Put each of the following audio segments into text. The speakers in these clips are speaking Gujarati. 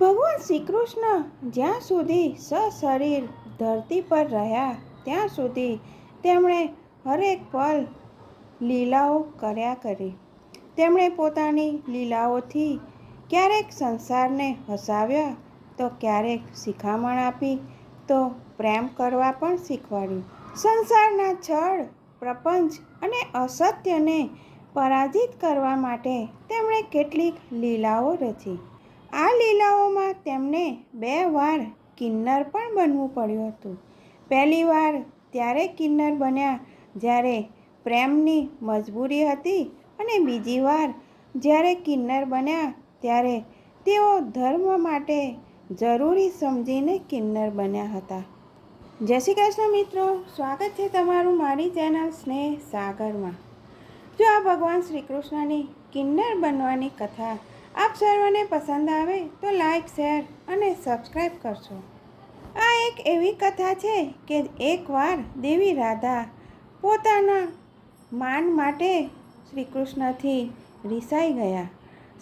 ભગવાન શ્રી કૃષ્ણ જ્યાં સુધી સશરીર ધરતી પર રહ્યા, ત્યાં સુધી તેમણે હરેક પલ લીલાઓ કર્યા કરી. તેમણે પોતાની લીલાઓથી ક્યારેક સંસારને હસાવ્યા, તો ક્યારેક શિખામણ આપી, તો પ્રેમ કરવા પણ શીખવાડ્યું. સંસારના છળ, પ્રપંચ અને અસત્યને પરાજિત કરવા માટે તેમણે કેટલીક લીલાઓ રચી. આ લીલાઓમાં તેમને બે વાર કિન્નર પણ બનવું પડ્યું હતું. પહેલી વાર ત્યારે કિન્નર બન્યા જ્યારે પ્રેમની મજબૂરી હતી અને બીજી વાર જ્યારે કિન્નર બન્યા ત્યારે તેઓ ધર્મ માટે જરૂરી સમજીને કિન્નર બન્યા હતા. જય શ્રી કૃષ્ણ મિત્રો, સ્વાગત છે તમારું મારી ચેનલ સ્નેહ સાગરમાં. જો આ ભગવાન શ્રી કૃષ્ણની કિન્નર બનવાની કથા આપ સર્વને પસંદ આવે તો લાઈક શેર અને સબસ્ક્રાઈબ કરશો આ એક એવી કથા છે કે એકવાર દેવી રાધા પોતાના માન માટે શ્રી કૃષ્ણથી રિસાઈ ગયા.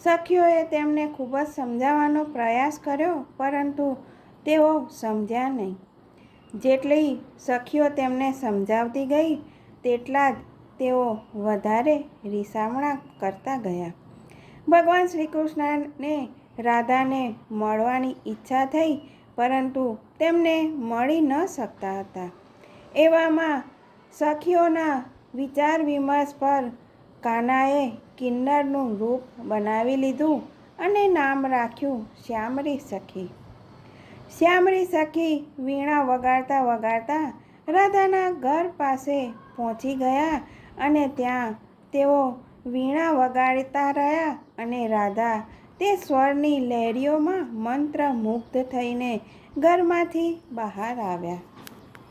સખીઓએ તેમને ખૂબ જ સમજાવવાનો પ્રયાસ કર્યો, પરંતુ તેઓ સમજ્યા નહીં. જેટલી સખીઓ તેમને સમજાવતી ગઈ, તેટલા જ તેઓ વધારે રિસામણા કરતા ગયા. ભગવાન શ્રી કૃષ્ણને રાધાને મળવાની ઈચ્છા થઈ, પરંતુ તેમને મળી ન શકતા હતા. એવામાં સખીઓના વિચાર વિમર્શ પર કાનાએ કિન્નરનું રૂપ બનાવી લીધું અને નામ રાખ્યું શ્યામરી સખી. શ્યામરી સખી વીણા વગાડતા વગાડતા રાધાના ઘર પાસે પહોંચી ગયા અને ત્યાં તેઓ વીણા વગાડતા રહ્યા અને રાધા તે સ્વરની લહેરીઓમાં મંત્રમુગ્ધ થઈને ઘરમાંથી બહાર આવ્યા.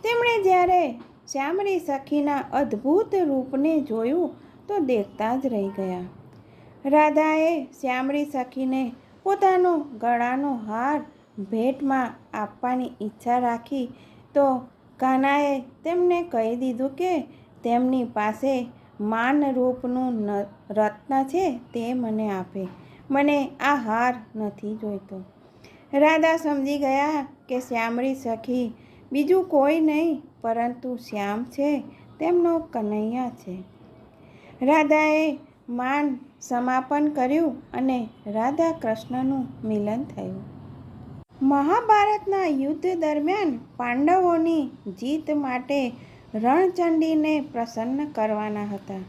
તેમણે જ્યારે શ્યામરી સખીના અદ્ભુત રૂપને જોયું તો દેખતા જ રહી ગયા. રાધાએ શ્યામરી સખીને પોતાનો ગળાનો હાર ભેટમાં આપવાની ઈચ્છા રાખી તો કાનાએ તેમને કહી દીધું કે તેમની પાસે માન રૂપનું રત્ન છે તે મને આપે. મને આ હાર નથી જોઈતો. રાધા સમજી ગયા કે શ્યામરી સખી બીજું કોઈ નહીં, પરંતુ શ્યામ છે, તેમનો કનૈયા છે. રાધાએ માન સમાપન કર્યું અને રાધા કૃષ્ણનું મિલન થયું. મહાભારતના યુદ્ધ દરમિયાન પાંડવોની જીત માટે રણચંડીને પ્રસન્ન કરવાના હતા.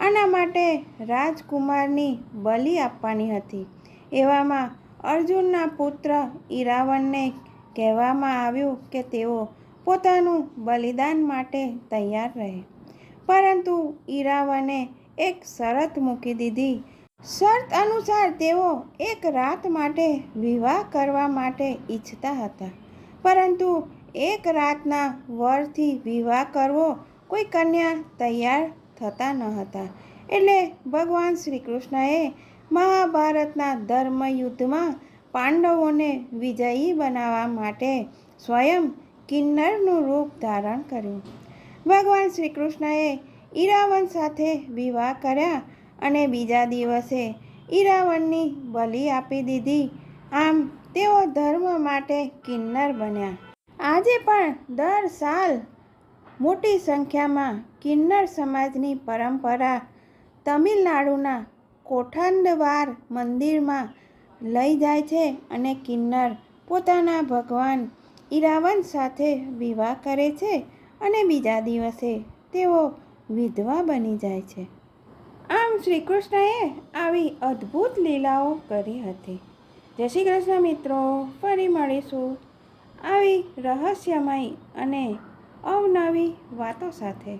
આના માટે રાજકુમારની બલિ આપવાની હતી. એવામાં અર્જુનના પુત્ર ઈરાવણને કહેવામાં આવ્યું કે તેઓ પોતાનું બલિદાન માટે તૈયાર રહે. પરંતુ ઈરાવણે એક શરત મૂકી દીધી. શરત અનુસાર તેઓ એક રાત માટે વિવાહ કરવા માટે ઈચ્છતા હતા. પરંતુ એક રાતના વરથી વિવાહ કરવો કોઈ કન્યા તૈયાર થતા ન હતા. એટલે ભગવાન શ્રી કૃષ્ણએ મહાભારતના ધર્મયુદ્ધમાં પાંડવોને વિજયી બનાવવા માટે સ્વયં કિન્નરનું રૂપ ધારણ કર્યું. ભગવાન શ્રી કૃષ્ણએ ઈરાવન સાથે વિવાહ કર્યા અને બીજા દિવસે ઈરાવનની બલિ આપી દીધી. આમ તેઓ ધર્મ માટે કિન્નર બન્યા. આજે પણ દર સાલ મોટી સંખ્યામાં કિન્નર સમાજની પરંપરા તમિલનાડુના કોઠંડવાર મંદિરમાં લઈ જાય છે અને કિન્નર પોતાના ભગવાન ઈરાવન સાથે વિવાહ કરે છે અને બીજા દિવસે તેઓ વિધવા બની જાય છે. આમ શ્રી કૃષ્ણએ આવી અદ્ભુત લીલાઓ કરી હતી. જય શ્રી કૃષ્ણ મિત્રો ફરી મળીશું આવી રહસ્યમય અને અવનવી વાતો સાથે.